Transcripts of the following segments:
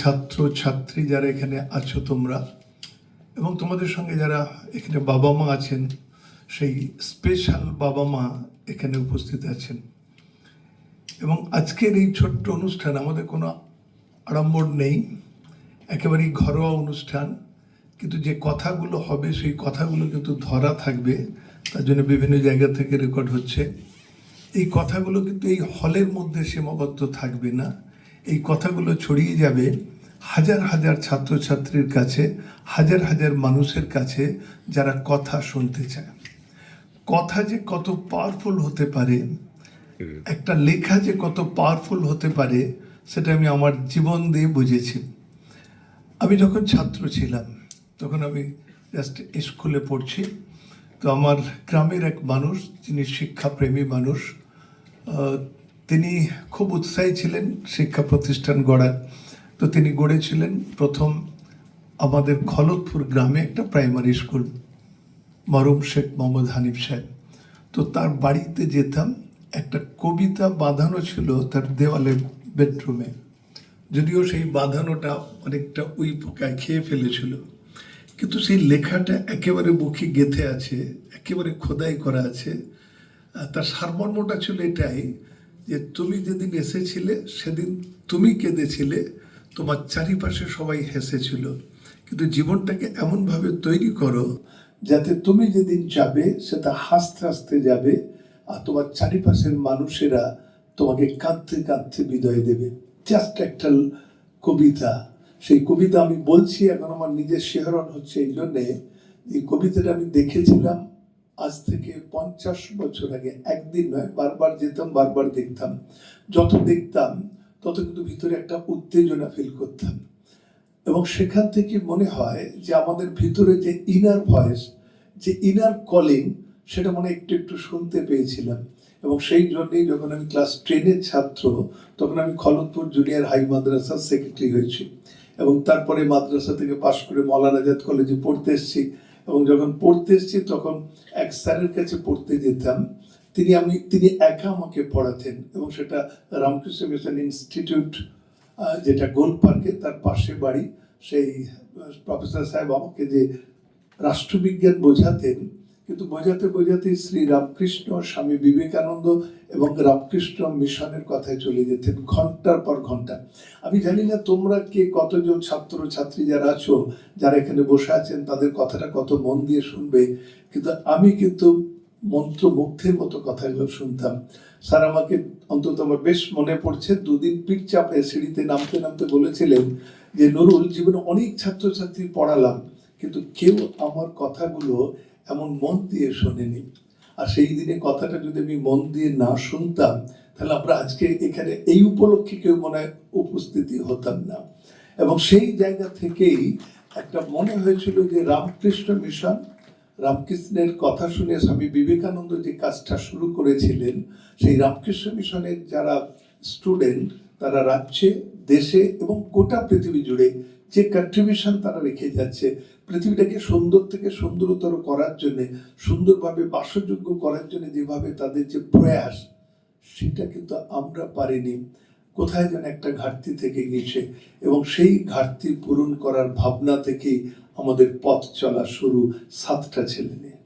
ছাত্র, ছাত্রী যারা এখানে আছো তোমরা, এবং তোমাদের সঙ্গে যারা এখানে বাবা মা আছেন, সেই স্পেশাল বাবা মা এখানে উপস্থিত আছেন। এবং আজকের এই ছোট্ট অনুষ্ঠান আমাদের কোনো আড়ম্বর নেই, একেবারেই ঘরোয়া অনুষ্ঠান, কিন্তু যে কথাগুলো হবে, সেই কথাগুলো কিন্তু ধরা থাকবে, তার জন্য বিভিন্ন জায়গা থেকে রেকর্ড হচ্ছে। এই কথাগুলো কিন্তু এই হলের মধ্যে সীমাবদ্ধ থাকবে না। এই কথাগুলো ছড়িয়ে যাবে হাজার হাজার ছাত্রছাত্রীর কাছে, হাজার হাজার মানুষের কাছে যারা কথা শুনতে চায়। কথা যে কত পাওয়ারফুল হতে পারে, একটা লেখা যে কত পাওয়ারফুল হতে পারে, সেটা আমি আমার জীবন দিয়ে বুঝেছি। আমি যখন ছাত্র ছিলাম, তখন আমি জাস্ট স্কুলে পড়ছি। তো আমার গ্রামের এক মানুষ, যিনি শিক্ষাপ্রেমী মানুষ তিনি খুব উৎসাহী ছিলেন শিক্ষা প্রতিষ্ঠান গড়ার। তো তিনি গড়েছিলেন প্রথম আমাদের খলতপুর গ্রামে একটা প্রাইমারি স্কুল মরম শেখ মোহাম্মদ হানিফ সাহেব। তো তার বাড়িতে যেতাম, একটা কবিতা বাঁধানো ছিল তার দেওয়ালে বেডরুমে। যদিও সেই বাঁধানোটা অনেকটা উই পোকায় খেয়ে ফেলেছিল, কিন্তু সেই লেখাটা একেবারে বুকে গেঁথে আছে, একেবারে খোদাই করা আছে। তার সারমর্মটা ছিল এটাই যে তুমি যেদিন এসেছিলে, সেদিন তুমি কেঁদেছিলে, তোমার চারিপাশে সবাই হেসেছিল। কিন্তু জীবনটাকে এমনভাবে তৈরি করো, যাতে তুমি যেদিন যাবে, সেটা হাসতে হাসতে যাবে, আর তোমার চারিপাশের মানুষেরা তোমাকে কাঁদতে কাঁদতে বিদায় দেবে। জাস্ট একটা কবিতা। সেই কবিতা আমি বলছি, এখন আমার নিজের শেহরণ হচ্ছে এই জন্যে। এই কবিতাটা আমি দেখেছিলাম আজ থেকে পঞ্চাশ বছর আগে, একদিন নয়, বারবার যেতাম, বারবার দেখতাম। যত দেখতাম, তত কিন্তু ভিতরে একটা উত্তেজনা ফিল করতাম। এবং সেখান থেকে মনে হয় যে আমাদের ভিতরে যে ইনার ভয়েস যে ইনার কলিং সেটা মনে একটু একটু শুনতে পেয়েছিলাম। এবং সেই জন্যেই যখন আমি ক্লাস টেনের ছাত্র, তখন আমি খলতপুর জুনিয়র হাই মাদ্রাসার সেক্রেটারি হয়েছি। এবং তারপরে মাদ্রাসা থেকে পাশ করে মৌলানা আজাদ কলেজে পড়তে এসেছি। এবং যখন পড়তে এসেছি, তখন এক স্যারের কাছে পড়তে যেতাম। তিনি আমি, তিনি একা আমাকে পড়াতেন এবং সেটা রামকৃষ্ণ মিশন ইনস্টিটিউট যেটা গোল পার্কে তার পাশে বাড়ি, সেই প্রফেসর সাহেব আমাকে যে রাষ্ট্রবিজ্ঞান বোঝাতেন কিন্তু বোঝাতে বোঝাতে শ্রী রামকৃষ্ণ, স্বামী বিবেকানন্দ এবং রামকৃষ্ণ মিশনের কথায় চলে যেতেন ঘণ্টার পর ঘণ্টা। আমি জানি না তোমরা কে কতজন ছাত্র ছাত্রী যারা আছো, যারা এখানে বসে আছেন, তাদের কথাটা কত মন দিয়ে শুনবে, কিন্তু আমি কিন্তু মন্ত্রমুগ্ধের মতো কথাগুলো শুনতাম। স্যার আমাকে অন্তত আমার বেশ মনে পড়ছে, দুদিন পিঠ চাপে সিঁড়িতে নামতে নামতে বলেছিলেন যে, নুরুল, জীবনে অনেক ছাত্রছাত্রী পড়ালাম, কিন্তু কেউ আমার কথাগুলো এমন মন দিয়ে শোনেনি। আর সেই দিনে কথাটা যদি আমি মন দিয়ে না শুনতাম, তাহলে আমরা আজকে এখানে এই উপলক্ষে কেউ মনে হয় উপস্থিতি হতাম না। এবং সেই জায়গা থেকেই একটা মনে হয়েছিল যে রামকৃষ্ণ মিশন, রামকৃষ্ণের কথা শুনে স্বামী বিবেকানন্দ যে কাজটা শুরু করেছিলেন, সেই রামকৃষ্ণ মিশনের যারা স্টুডেন্ট তারা রাজ্যে, দেশে এবং গোটা পৃথিবী জুড়ে যে কন্ট্রিবিউশন তারা রেখে যাচ্ছে, পৃথিবীটাকে সুন্দর থেকে সুন্দরতর করার জন্য, সুন্দরভাবে বাসযোগ্য করার জন্য যেভাবে তাদের যে প্রয়াস, সেটা কিন্তু আমরা পারিনি। কোথায় যেন একটা ঘাটতি থেকে গেছে এবং সেই ঘাটতি পূরণ করার ভাবনা থেকেই আমাদের পথ চলা শুরু সাতটা ছেলে নিয়ে।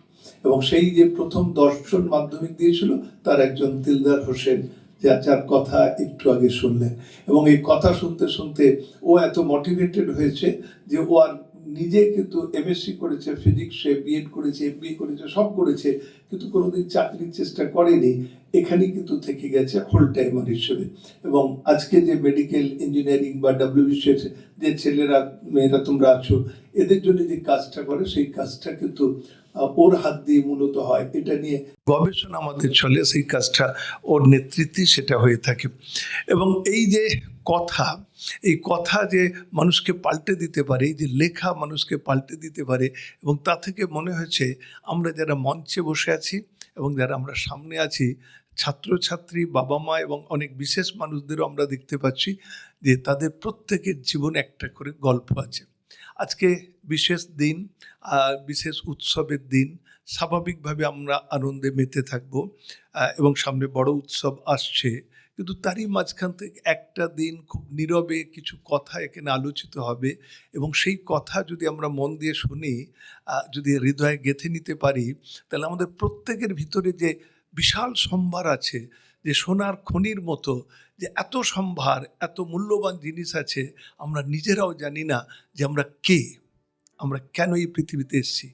এবং সেই যে প্রথম দর্শন মাধ্যমিক দিয়েছিল, তার একজন দিলদার হোসেন যা যার কথা একটু আগে শুনলেন এবং এই কথা শুনতে শুনতে ও এত মোটিভেটেড হয়েছে যে ও আর নিজে কিন্তু এমএসসি করেছে ফিজিক্সে বিএড করেছে এমবিএ করেছে, সব করেছে, কিন্তু কোনোদিন চাকরির চেষ্টা করেনি। এখানে কিন্তু থেকে গেছে হোল টাইমার হিসেবে। এবং আজকে যে মেডিকেল ইঞ্জিনিয়ারিং বা ডাব্লিউবিসিএস যে ছেলেরা, মেয়েরা তোমরা আছো, এদের জন্য যে কাজটা করে, সেই কাজটা কিন্তু ওর হাত দিয়ে মূলত হয়। এটা নিয়ে গবেষণা আমাদের চলে, সেই কাজটা ওর নেতৃত্বে সেটা হয়ে থাকে। এবং এই যে কথা, এই কথা যে মানুষকে পাল্টে দিতে পারে, এই যে লেখা মানুষকে পাল্টে দিতে পারে, এবং তা থেকে মনে হয়েছে আমরা যারা মঞ্চে বসে আছি, এবং যারা আমরা সামনে আছি ছাত্রছাত্রী বাবা মা এবং অনেক বিশেষ মানুষদেরও আমরা দেখতে পাচ্ছি যে তাদের প্রত্যেকের জীবনে একটা করে গল্প আছে। আজকে বিশেষ দিন বিশেষ উৎসবের দিন, স্বাভাবিকভাবে আমরা আনন্দে মেতে থাকব এবং সামনে বড় উৎসব আসছে। কিন্তু তারই মাঝখান থেকে একটা দিন খুব নীরবে কিছু কথা এখানে আলোচিত হবে এবং সেই কথা যদি আমরা মন দিয়ে শুনি যদি হৃদয়ে গেঁথে নিতে পারি, তাহলে আমাদের প্রত্যেকের ভিতরে যে বিশাল সম্ভার আছে যে সোনার খনির মতো, যে এত সম্ভার, এত মূল্যবান জিনিস আছে, আমরা নিজেরাও জানি না যে আমরা কে, আমরা কেন এই পৃথিবীতে এসেছি।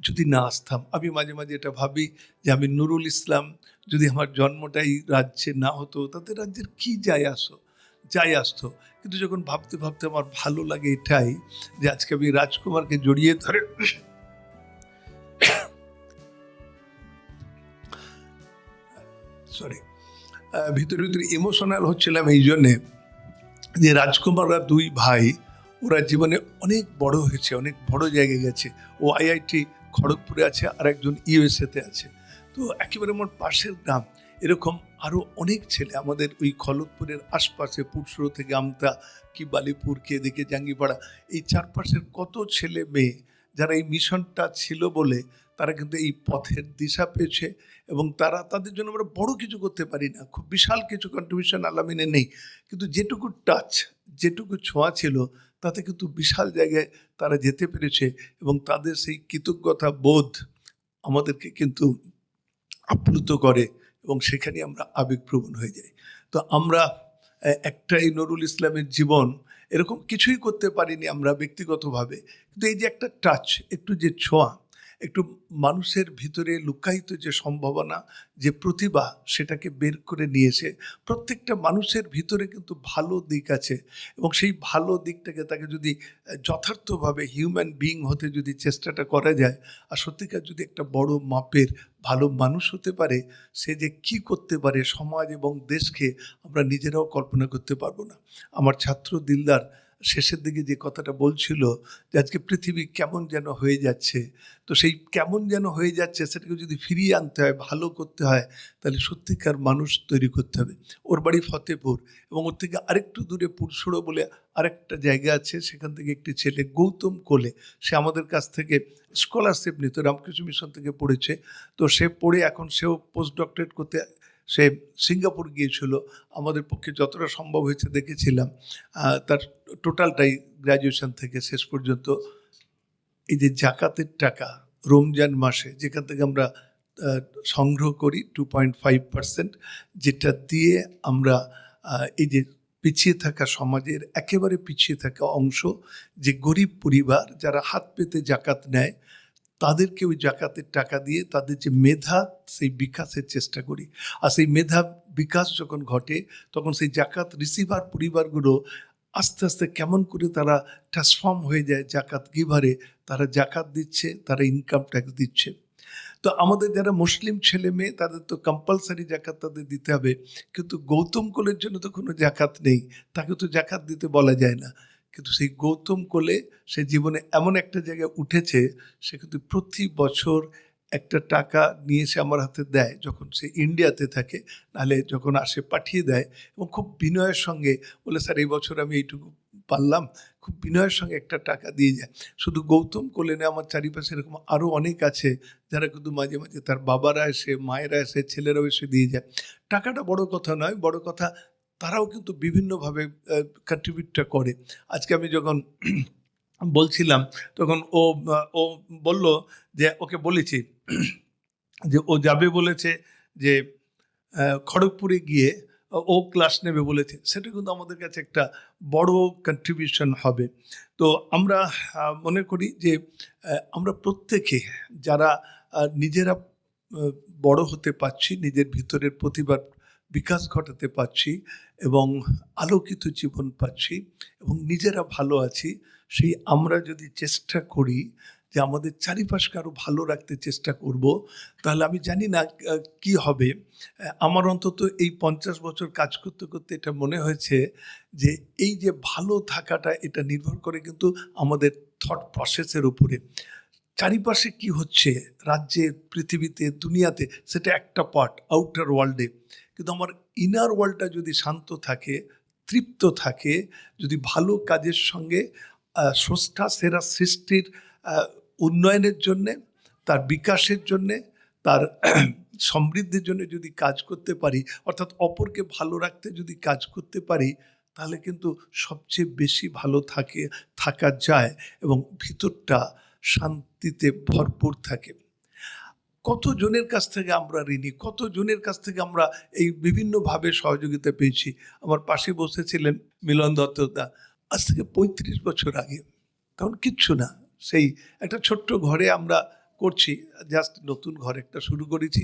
যদি না আসতাম, আমি মাঝে মাঝে এটা ভাবি যে আমি নুরুল ইসলাম, যদি আমার জন্মটাই রাজ্যে না হতো তাদের রাজ্যের কি যায় আসো যাই আসতো। কিন্তু যখন ভাবতে ভাবতে আমার ভালো লাগে এটাই যে আজকে আমি রাজকুমারকে জড়িয়ে ধরে সরি ভিতরে ভিতরে ইমোশনাল হচ্ছিলাম এই জন্যে যে রাজকুমাররা দুই ভাই, ওরা জীবনে অনেক বড় হয়েছে, অনেক বড় জায়গায় গেছে। ও আইআইটি খড়গপুরে আছে আর একজন ইউএসএতে আছে। তো একেবারে আমার পাশের গ্রাম। এরকম আরও অনেক ছেলে আমাদের ওই খড়গপুরের আশপাশে, পুরসুরো থেকে আমতা, কি বালিপুর, কে এদিকে জাঙ্গিপাড়া, এই চারপাশের কত ছেলে মেয়ে যারা এই মিশনটা ছিল বলে তারা কিন্তু এই পথের দিশা পেয়েছে এবং তারা তাদের জন্য আমরা বড় কিছু করতে পারি না। খুব বিশাল কিছু কন্ট্রিবিউশন আলামিনে নেই। কিন্তু যেটুকু টাচ যেটুকু ছোঁয়া ছিল, তাতে কিন্তু বিশাল জায়গায় তারা যেতে পেরেছে এবং তাদের সেই কৃতজ্ঞতা বোধ আমাদেরকে কিন্তু আপ্লুত করে এবং সেখানে আমরা আবেগপ্রবণ হয়ে যাই। তো আমরা একটাই নরুল ইসলামের জীবন, এরকম কিছুই করতে পারিনি আমরা ব্যক্তিগতভাবে। কিন্তু এই যে একটা টাচ একটু যে ছোঁয়া একটু মানুষের ভিতরে লুকায়িত যে সম্ভাবনা, যে প্রতিভা সেটাকে বের করে নিয়েছে, প্রত্যেকটা মানুষের ভিতরে কিন্তু ভালো দিক আছে এবং সেই ভালো দিকটাকে তাকে যদি যথার্থভাবে হিউম্যান বিইং হতে যদি চেষ্টাটা করা যায় আর সত্যিকার যদি একটা বড় মাপের ভালো মানুষ হতে পারে, সে যে কি করতে পারে সমাজ এবং দেশকে আমরা নিজেরাও কল্পনা করতে পারব না। আমার ছাত্র দিলদার শেষের দিকে যে কথাটা বলছিল যে আজকে পৃথিবী কেমন যেন হয়ে যাচ্ছে, তো সেই কেমন যেন হয়ে যাচ্ছে সেটাকে যদি ফিরিয়ে আনতে হয়, ভালো করতে হয়, তাহলে সত্যিকার মানুষ তৈরি করতে হবে। ওর বাড়ি ফতেপুর এবং ওর থেকে আরেকটু দূরে পুরসুড়ো বলে আরেকটা জায়গা আছে, সেখান থেকে একটি ছেলে গৌতম কোলে, সে আমাদের কাছ থেকে স্কলারশিপ নিত, রামকৃষ্ণ মিশন থেকে পড়েছে। তো সে পড়ে এখন সেও পোস্ট ডক্টরেট করতে সে সিঙ্গাপুর গিয়েছিল। আমাদের পক্ষে যতটা সম্ভব হয়েছে দেখেছিলাম। তার টোটালটাই গ্র্যাজুয়েশন থেকে শেষ পর্যন্ত। এই যে জাকাতের টাকা রমজান মাসে, যেখান থেকে আমরা সংগ্রহ করি টু পয়েন্ট ফাইভ পার্সেন্ট যেটা দিয়ে আমরা এই যে পিছিয়ে থাকা সমাজের একেবারে পিছিয়ে থাকা অংশ, যে গরিব পরিবার যারা হাত পেতে জাকাত নেয় তাদেরকে ওই জাকাতের টাকা দিয়ে তাদের যে মেধা, সেই বিকাশের চেষ্টা করি। আর সেই মেধা বিকাশ যখন ঘটে, তখন সেই জাকাত রিসিভার পরিবারগুলো আস্তে আস্তে কেমন করে তারা ট্রান্সফর্ম হয়ে যায় জাকাত গিভারে তারা জাকাত দিচ্ছে, তারা ইনকাম ট্যাক্স দিচ্ছে। তো আমাদের যারা মুসলিম ছেলে মেয়ে, তাদের তো কম্পালসারি জাকাত তাদের দিতে হবে। কিন্তু গৌতম কোলের জন্য তো কোনো জাকাত নেই। তাকে তো জাকাত দিতে বলা যায় না। কিন্তু সেই গৌতম কোলে সে জীবনে এমন একটা জায়গায় উঠেছে, সে কিন্তু প্রতি বছর একটা টাকা নিয়ে সে আমার হাতে দেয় যখন সে ইন্ডিয়াতে থাকে, নাহলে যখন আসে পাঠিয়ে দেয় এবং খুব বিনয়ের সঙ্গে বলে, স্যার, এই বছর আমি এইটুকু পারলাম। খুব বিনয়ের সঙ্গে একটা টাকা দিয়ে যায়। শুধু গৌতম কোলে নেই আমার চারিপাশে এরকম আরও অনেক আছে যারা কিন্তু মাঝে মাঝে তার বাবারা এসে, মায়েরা এসে, ছেলেরাও এসে দিয়ে যায়। টাকাটা বড় কথা নয়, বড় কথা তারাও কিন্তু বিভিন্নভাবে কন্ট্রিবিউটটা করে। আজকে আমি যখন বলছিলাম, তখন ও ও বলল যে, ওকে বলেছি যে, ও যাবে বলেছে যে খড়গপুরে গিয়ে ও ক্লাস নেবে বলেছে। সেটা কিন্তু আমাদের কাছে একটা বড় কন্ট্রিবিউশন হবে। তো আমরা মনে করি যে আমরা প্রত্যেকে যারা নিজেরা বড় হতে পারছি, নিজের ভিতরের প্রতিভার বিকাশ ঘটাতে পারছি এবং আলোকিত জীবন পাচ্ছি এবং নিজেরা ভালো আছি, সেই আমরা যদি চেষ্টা করি যে আমাদের চারিপাশকে আরও ভালো রাখতে চেষ্টা করব, তাহলে আমি জানি না কি হবে। আমার অন্তত এই পঞ্চাশ বছর কাজ করতে করতে এটা মনে হয়েছে যে এই যে ভালো থাকাটা, এটা নির্ভর করে কিন্তু আমাদের থট প্রসেসের উপরে। চারিপাশে কি হচ্ছে? রাজ্যে, পৃথিবীতে, দুনিয়াতে, সেটা একটা পার্ট আউটার ওয়ার্ল্ডে কিন্তু আমার ইনার ওয়ার্ল্ডটা যদি শান্ত থাকে, তৃপ্ত থাকে, যদি ভালো কাজের সঙ্গে স্রষ্টা, সেরা সৃষ্টির উন্নয়নের জন্যে, তার বিকাশের জন্যে, তার সমৃদ্ধির জন্য যদি কাজ করতে পারি, অর্থাৎ অপরকে ভালো রাখতে যদি কাজ করতে পারি, তাহলে কিন্তু সবচেয়ে বেশি ভালো থাকে, থাকা যায় এবং ভিতরটা শান্তিতে ভরপুর থাকে। কত জনের কাছ থেকে আমরা ঋণী? কত জনের কাছ থেকে আমরা এই বিভিন্নভাবে সহযোগিতা পেয়েছি? আমার পাশে বসেছিলেন মিলন দত্তদা। আজ থেকে পঁয়ত্রিশ বছর আগে। তখন কিচ্ছু না। সেই একটা ছোট্ট ঘরে আমরা করছি। জাস্ট নতুন ঘর একটা শুরু করেছি।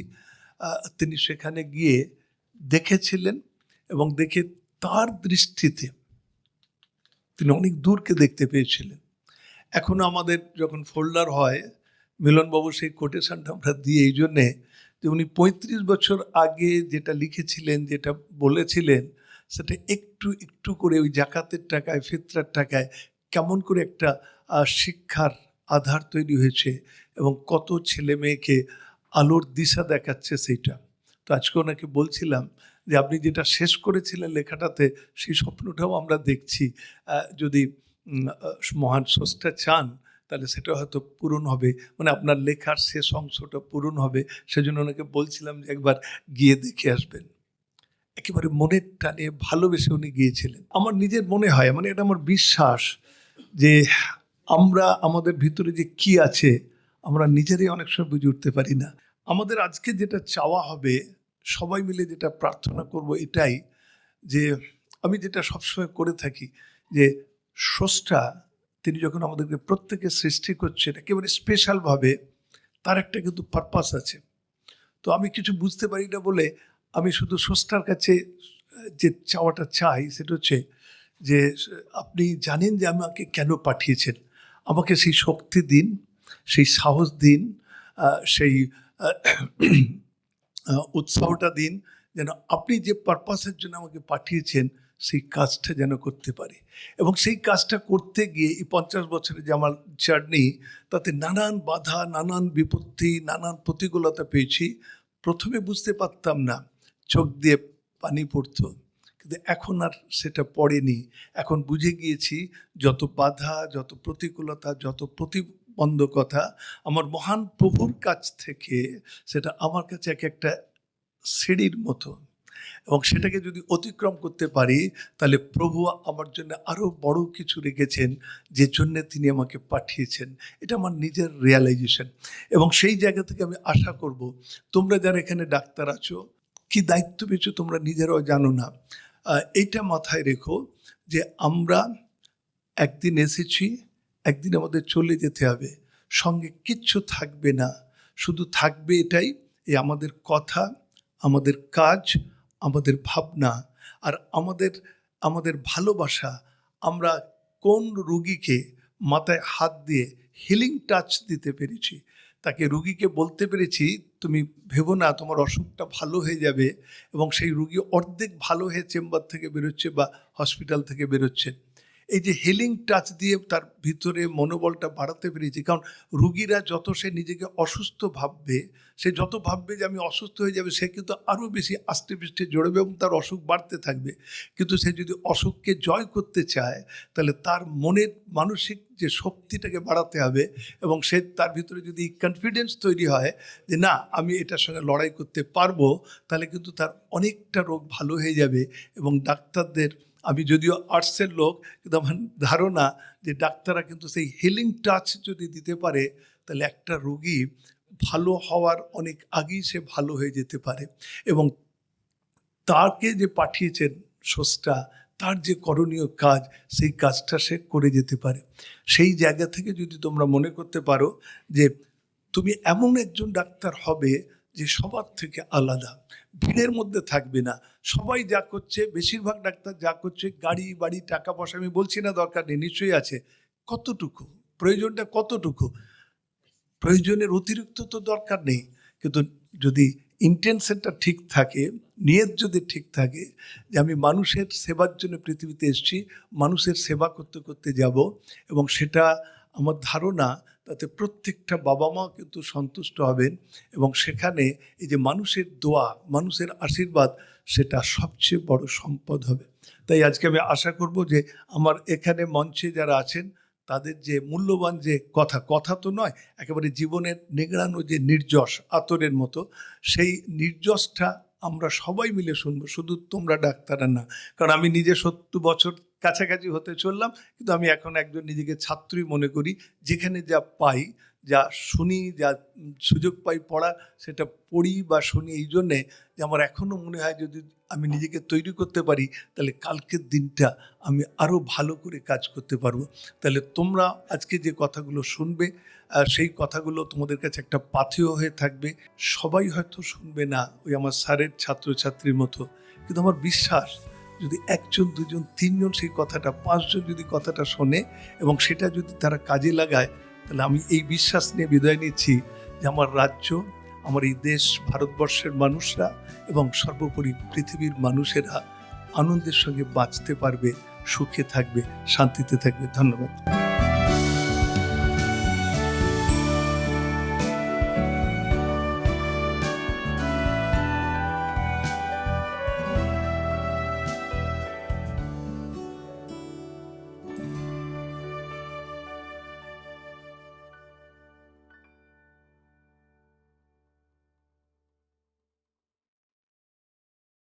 তিনি সেখানে গিয়ে দেখেছিলেন এবং দেখে তার দৃষ্টিতে তিনি অনেক দূরকে দেখতে পেয়েছিলেন। এখন আমাদের যখন ফোল্ডার হয় মিলনবাবু সেই কোটেশনটা আমরা দিই এই জন্যে যে উনি পঁয়ত্রিশ বছর আগে যেটা লিখেছিলেন, যেটা বলেছিলেন, সেটা একটু একটু করে ওই জাকাতের টাকায়, ফিতরার টাকায় কেমন করে একটা শিক্ষার আধার তৈরি হয়েছে এবং কত ছেলে মেয়েকে আলোর দিশা দেখাচ্ছে সেইটা। তো আজকে ওনাকে বলছিলাম যে আপনি যেটা শেষ করেছিলেন লেখাটাতে, সেই স্বপ্নটাও আমরা দেখছি। যদি মহান স্রষ্টা চান তাহলে সেটা হয়তো পূরণ হবে। মানে আপনার লেখার শেষ অংশটা পূরণ হবে। সেজন্য ওনাকে বলছিলাম যে একবার গিয়ে দেখে আসবেন। একেবারে মনের টানে ভালোবেসে উনি গিয়েছিলেন। আমার নিজের মনে হয় মানে এটা আমার বিশ্বাস যে আমরা, আমাদের ভিতরে যে কি আছে, আমরা নিজেরাই অনেক সময় বুঝে উঠতে পারি না। আমাদের আজকে যেটা চাওয়া হবে, সবাই মিলে যেটা প্রার্থনা করব এটাই যে, আমি যেটা সবসময় করে থাকি যে, স্রষ্টা তিনি যখন আমাদেরকে প্রত্যেকে সৃষ্টি করছেন, একেবারে স্পেশালভাবে তার একটা কিন্তু পারপাস আছে। তো আমি কিছু বুঝতে পারি না বলে আমি শুধু স্রষ্টার কাছে, যে চাওয়াটা চাই, সেটা হচ্ছে যে, আপনি জানেন যে আমাকে কেন পাঠিয়েছেন? আমাকে সেই শক্তি দিন, সেই সাহস দিন সেই উৎসাহটা দিন যেন আপনি যে পারপাসের জন্য আমাকে পাঠিয়েছেন সেই কাজটা যেন করতে পারি। এবং সেই কাজটা করতে গিয়ে এই পঞ্চাশ বছরের যে আমার জার্নি, তাতে নানান বাধা, নানান বিপত্তি, নানান প্রতিকূলতা পেয়েছি। প্রথমে বুঝতে পারতাম না, চোখ দিয়ে পানি পড়তো। কিন্তু এখন আর সেটা পড়েনি। এখন বুঝে গিয়েছি, যত বাধা, যত প্রতিকূলতা, যত প্রতিবন্ধকতা আমার মহান প্রভুর কাছ থেকে, সেটা আমার কাছে এক একটা সিঁড়ির মতো। এবং সেটাকে যদি অতিক্রম করতে পারি, তাহলে প্রভু আমার জন্য আরও বড় কিছু রেখেছেন যে জন্যে তিনি আমাকে পাঠিয়েছেন। এটা আমার নিজের রিয়ালাইজেশন এবং সেই জায়গা থেকে আমি আশা করব, তোমরা যারা এখানে ডাক্তার আছো, কি দায়িত্ব পেয়েছ তোমরা নিজেরাও জানো না। এইটা মাথায় রেখো যে আমরা একদিন এসেছি, একদিন আমাদের চলে যেতে হবে। সঙ্গে কিচ্ছু থাকবে না। শুধু থাকবে এটাই, এই আমাদের কথা, আমাদের কাজ আমাদের ভাবনা আর আমাদের আমাদের ভালোবাসা, আমরা কোন রুগীকে মাথায় হাত দিয়ে হিলিং টাচ দিতে পেরেছি? তাকে রুগীকে বলতে পেরেছি, তুমি ভেবো না, তোমার অসুখটা ভালো হয়ে যাবে এবং সেই রুগী অর্ধেক ভালো হয়ে চেম্বার থেকে বেরোচ্ছে বা হসপিটাল থেকে বেরোচ্ছে। এই যে হিলিং টাচ দিয়ে তার ভিতরে মনোবলটা বাড়াতে পেরেছি, কারণ রুগীরা যত সে নিজেকে অসুস্থ ভাববে সে যত ভাববে যে আমি অসুস্থ হয়ে যাবে, সে কিন্তু আরও বেশি আস্তে পৃষ্ঠে জড়বে এবং তার অসুখ বাড়তে থাকবে। কিন্তু সে যদি অসুখকে জয় করতে চায়, তাহলে তার মনের মানসিক যে শক্তিটাকে বাড়াতে হবে এবং সে তার ভিতরে যদি কনফিডেন্স তৈরি হয় যে না, আমি এটার সঙ্গে লড়াই করতে পারব, তাহলে কিন্তু তার অনেকটা রোগ ভালো হয়ে যাবে এবং ডাক্তারদের, আমি যদিও আর্টসের লোক, কিন্তু আমার ধারণা যে ডাক্তাররা কিন্তু সেই হিলিং টাচ যদি দিতে পারে, তাহলে একটা রোগী ভালো হওয়ার অনেক আগেই সে ভালো হয়ে যেতে পারে। এবং তাকে যে পাঠিয়েছেন স্রষ্টা, তার যে করণীয় কাজ, সেই কাজটা সে করে যেতে পারে। সেই জায়গা থেকে যদি তোমরা মনে করতে পারো যে তুমি এমন একজন ডাক্তার হবে যে সবার থেকে আলাদা। ভিড়ের মধ্যে থাকবে না। সবাই যা করছে, বেশিরভাগ ডাক্তার যা করছে, গাড়ি, বাড়ি, টাকা পয়সা আমি বলছি না, দরকার নেই, নিশ্চয়ই আছে। কতটুকু? প্রয়োজনটা কতটুকু? প্রয়োজনের অতিরিক্ত তো দরকার নেই। কিন্তু যদি ইন্টেনশনটা ঠিক থাকে, নিয়ত যদি ঠিক থাকে যে আমি মানুষের সেবার জন্য পৃথিবীতে এসেছি, মানুষের সেবা করতে করতে যাব এবং সেটা আমার ধারণা তাতে প্রত্যেকটা বাবা মা কিন্তু সন্তুষ্ট হবেন এবং সেখানে এই যে মানুষের দোয়া, মানুষের আশীর্বাদ, সেটা সবচেয়ে বড় সম্পদ হবে। তাই আজকে আমি আশা করব যে আমার এখানে মঞ্চে যারা আছেন তাদের যে মূল্যবান যে কথা কথা তো নয়, একেবারে জীবনের নিগড়ানো যে নির্যস আতরের মতো, সেই নির্যসটা আমরা সবাই মিলে শুনব। শুধু তোমরা ডাক্তাররা না। কারণ আমি নিজে সত্তর বছর কাছাকাছি হতে চললাম, কিন্তু আমি এখন একজন নিজেকে ছাত্রই মনে করি, যেখানে যা পাই যা শুনি, যা সুযোগ পাই পড়া, সেটা পড়ি বা শুনি এই জন্যে যে আমার এখনও মনে হয় যদি আমি নিজেকে তৈরি করতে পারি, তাহলে কালকের দিনটা আমি আরও ভালো করে কাজ করতে পারব। তাহলে তোমরা আজকে যে কথাগুলো শুনবে সেই কথাগুলো তোমাদের কাছে একটা পাথেয় হয়ে থাকবে। সবাই হয়তো শুনবে না ওই আমার স্যারের ছাত্রছাত্রীর মতো, কিন্তু আমার বিশ্বাস যদি একজন, দুজন, তিনজন সেই কথাটা, পাঁচজন যদি কথাটা শোনে এবং সেটা যদি তারা কাজে লাগায় তাহলে আমি এই বিশ্বাস নিয়ে বিদায় নিচ্ছি যে আমার রাজ্য, আমার এই দেশ, ভারতবর্ষের মানুষরা এবং সর্বোপরি পৃথিবীর মানুষেরা আনন্দের সঙ্গে বাঁচতে পারবে, সুখে থাকবে, শান্তিতে থাকবে। ধন্যবাদ।